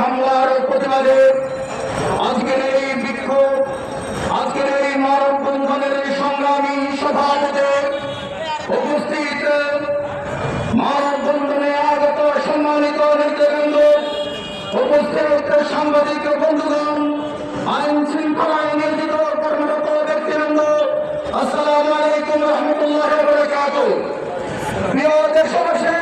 হামলার প্রতিবাদে আজকের এই বিক্ষোভ, আজকের এই মানববন্ধনের সংগ্রামী সভাপতি উপস্থিত মানববন্ধনে আগত সম্মানিত নেতৃবৃন্দ, উপস্থিত সাংবাদিক বন্ধুগণ আইন শৃঙ্খলায় নিয়োজিত কর্মরত ব্যক্তিবৃন্দ, আসসালামু আলাইকুম রহমতুল্লাহ প্রিয় দেশবাসী